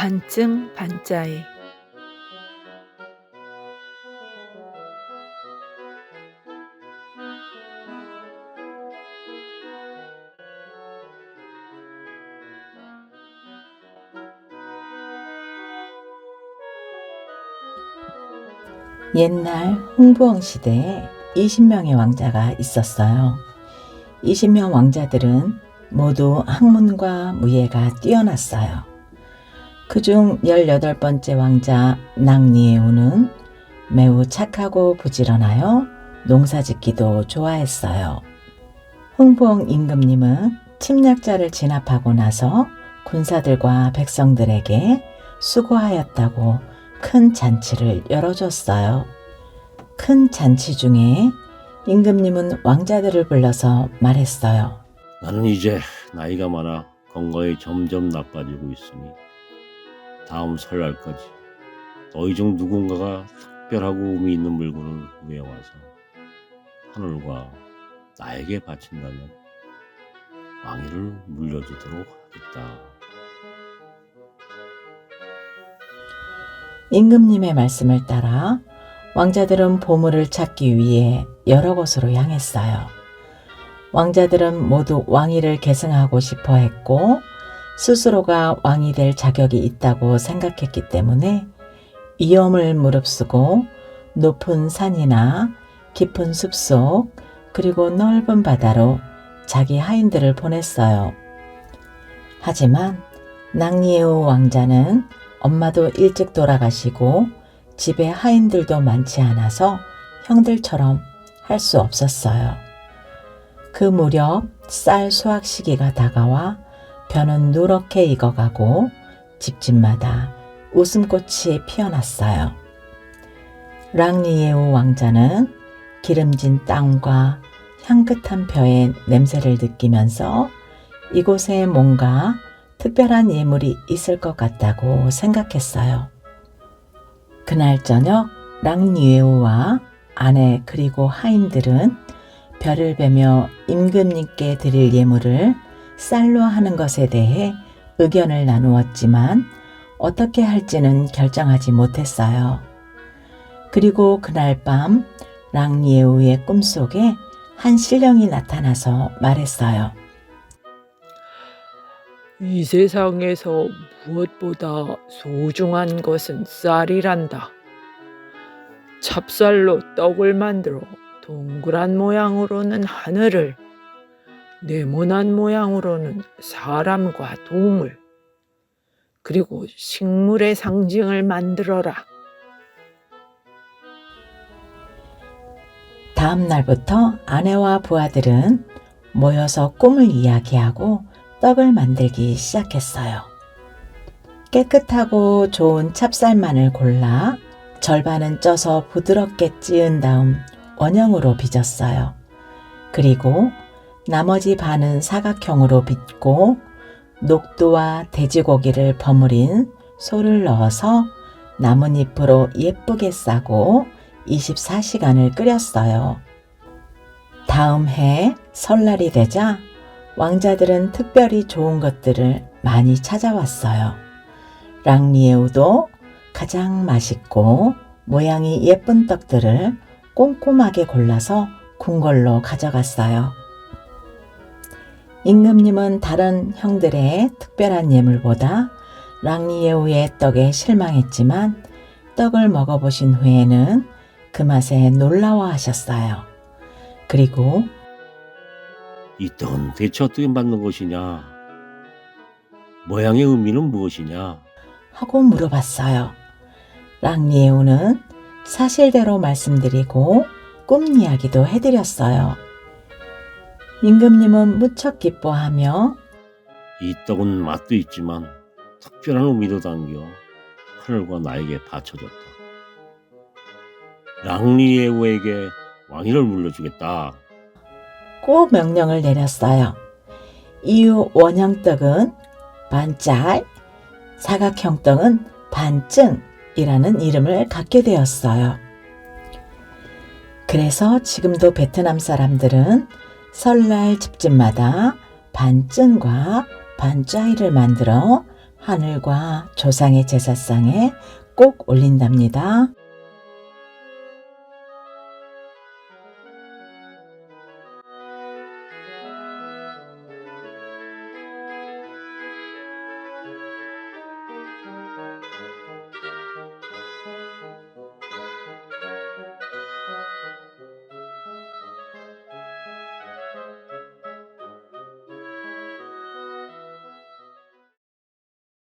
반증 반짜이 옛날 홍부엉 시대에 20명의 왕자가 있었어요. 20명 왕자들은 모두 학문과 무예가 뛰어났어요. 그중 18번째 왕자 낭니에우는 매우 착하고 부지런하여 농사짓기도 좋아했어요. 홍부엉 임금님은 침략자를 진압하고 나서 군사들과 백성들에게 수고하였다고 큰 잔치를 열어줬어요. 큰 잔치 중에 임금님은 왕자들을 불러서 말했어요. 나는 이제 나이가 많아 건강이 점점 나빠지고 있으니 다음 설날까지 너희 중 누군가가 특별하고 의미 있는 물건을 구해와서 하늘과 나에게 바친다면 왕위를 물려주도록 하겠다. 임금님의 말씀을 따라 왕자들은 보물을 찾기 위해 여러 곳으로 향했어요. 왕자들은 모두 왕위를 계승하고 싶어 했고 스스로가 왕이 될 자격이 있다고 생각했기 때문에 위험을 무릅쓰고 높은 산이나 깊은 숲속 그리고 넓은 바다로 자기 하인들을 보냈어요. 하지만 낭리에우 왕자는 엄마도 일찍 돌아가시고 집에 하인들도 많지 않아서 형들처럼 할 수 없었어요. 그 무렵 쌀 수확 시기가 다가와 벼는 누렇게 익어가고 집집마다 웃음꽃이 피어났어요. 랑리에우 왕자는 기름진 땅과 향긋한 벼의 냄새를 느끼면서 이곳에 뭔가 특별한 예물이 있을 것 같다고 생각했어요. 그날 저녁 랑리에우와 아내 그리고 하인들은 별을 베며 임금님께 드릴 예물을 쌀로 하는 것에 대해 의견을 나누었지만 어떻게 할지는 결정하지 못했어요. 그리고 그날 밤 랑리에우의 꿈속에 한 신령이 나타나서 말했어요. 이 세상에서 무엇보다 소중한 것은 쌀이란다. 찹쌀로 떡을 만들어 동그란 모양으로는 하늘을, 네모난 모양으로는 사람과 동물, 그리고 식물의 상징을 만들어라. 다음 날부터 아내와 부하들은 모여서 꿈을 이야기하고 떡을 만들기 시작했어요. 깨끗하고 좋은 찹쌀만을 골라 절반은 쪄서 부드럽게 찌은 다음 원형으로 빚었어요. 그리고 나머지 반은 사각형으로 빚고 녹두와 돼지고기를 버무린 소를 넣어서 나뭇잎으로 예쁘게 싸고 24시간을 끓였어요. 다음 해 설날이 되자 왕자들은 특별히 좋은 것들을 많이 찾아왔어요. 랑리에우도 가장 맛있고 모양이 예쁜 떡들을 꼼꼼하게 골라서 궁궐로 가져갔어요. 임금님은 다른 형들의 특별한 예물보다 랑리에우의 떡에 실망했지만 떡을 먹어보신 후에는 그 맛에 놀라워하셨어요. 그리고 이 떡은 대체 어떻게 만든 것이냐? 모양의 의미는 무엇이냐? 하고 물어봤어요. 랑리에우는 사실대로 말씀드리고 꿈 이야기도 해드렸어요. 임금님은 무척 기뻐하며 이 떡은 맛도 있지만 특별한 의미도 담겨 하늘과 나에게 바쳐졌다. 랑리에우에게 왕위를 물려주겠다. 꼭 명령을 내렸어요. 이후 원형떡은 반짤, 사각형 떡은 반증이라는 이름을 갖게 되었어요. 그래서 지금도 베트남 사람들은 설날 집집마다 반증과 반짜이를 만들어 하늘과 조상의 제사상에 꼭 올린답니다.